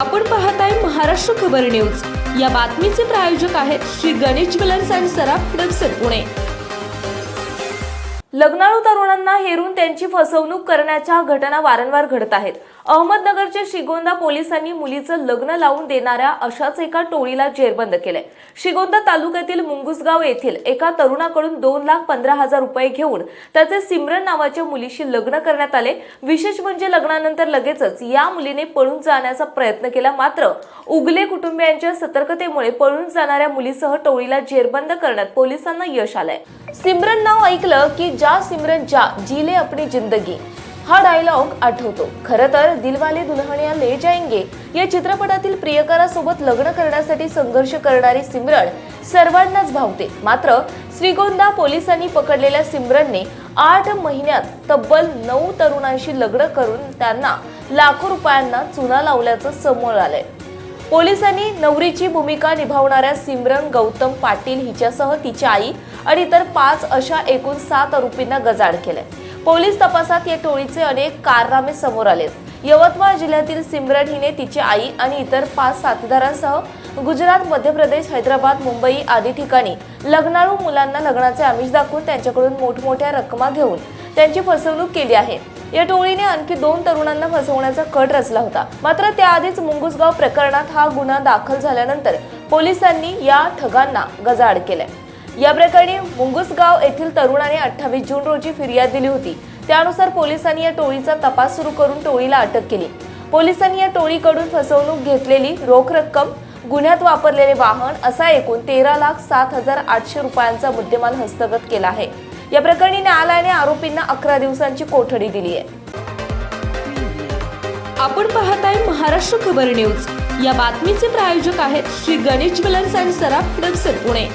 आपण पाहत आहे महाराष्ट्र खबर न्यूज. या बातमीचे प्रायोजक आहेत श्री गणेश ज्वेलर्स अँड सराफ हडपसर पुणे. लग्नाळू तरुणांना हेरून त्यांची फसवणूक करण्याच्या घटना वारंवार घडत आहेत. अहमदनगरच्या शिगोंदा पोलिसांनी मुलीचं लग्न लावून देणाऱ्या अशाच एका टोळीला जेरबंद केलंय. शिगोंदा तालुक्यातील मुंगुसगाव येथील एका तरुणाकडून दोन लाख पंधरा हजार रुपये घेऊन त्याचे सिमरन नावाच्या मुलीशी लग्न करण्यात आले. विशेष म्हणजे लग्नानंतर लगेचच या मुलीने पळून जाण्याचा प्रयत्न केला. मात्र उगले कुटुंबियांच्या सतर्कतेमुळे पळून जाणाऱ्या मुलीसह टोळीला जेरबंद करण्यात पोलिसांना यश आलंय. सिमरन नाव ऐकलं की जा सिमरन जा जीले आपली जिंदगी. हा डायलॉग आठवतो. खरं तर दिलवाले दुल्हनिया ले जाएंगे या चित्रपटातील प्रियकरासोबत लग्न करण्यासाठी संघर्ष करणारी सिमरन सर्वांनाच भावते. मात्र श्रीगोंदा पोलिसांनी पकडलेल्या सिमरनने आठ महिन्यात तब्बल नऊ तरुणांशी लग्न करून त्यांना लाखो रुपयांना चुना लावल्याचं समोर आलंय. पोलिसांनी नवरीची भूमिका निभावणाऱ्या सिमरन गौतम पाटील हिच्यासह तिची आई आणि इतर पाच अशा एकूण सात आरोपींना गजाड केले पोलीस तपासात या टोळीचे अनेक कारनामे समोर आलेत. यवतमाळ जिल्ह्यातील सिमरन हिने तिची आई आणि इतर पाच साथीदारांसह गुजरात मध्य प्रदेश हैदराबाद मुंबई आदी ठिकाणी लग्नाळू मुलांना लग्नाचे आमिष दाखवून त्यांच्याकडून मोठमोठ्या रकमा घेऊन त्यांची फसवणूक केली आहे. या टोळीने आणखी दोन तरुणांना फसवण्याचा कट रचला होता. मात्र त्याआधीच मुंगुसगाव प्रकरणात हा गुन्हा दाखल झाल्यानंतर पोलिसांनी या ठगांना गजाआड केलाय. या प्रकरणी मुंगुसगाव येथील तरुणाने अठ्ठावीस जून रोजी फिर्याद दिली होती. त्यानुसार पोलिसांनी या टोळीचा तपास सुरू करून टोळीला अटक केली. पोलिसांनी या टोळीकडून फसवणूक घेतलेली रोख रक्कम गुन्ह्यात वापरलेले वाहन असा एकूण तेरा लाख सात हजार आठशे रुपयांचा मुद्देमाल हस्तगत केला आहे. या प्रकरणी न्यायालयाने आरोपींना अकरा दिवसांची कोठडी दिली आहे. आपण पाहत आहे महाराष्ट्र खबर न्यूज. या बातमीचे प्रायोजक आहेत श्री गणेश ज्वेलर्स अँड सराफ हडपसर पुणे.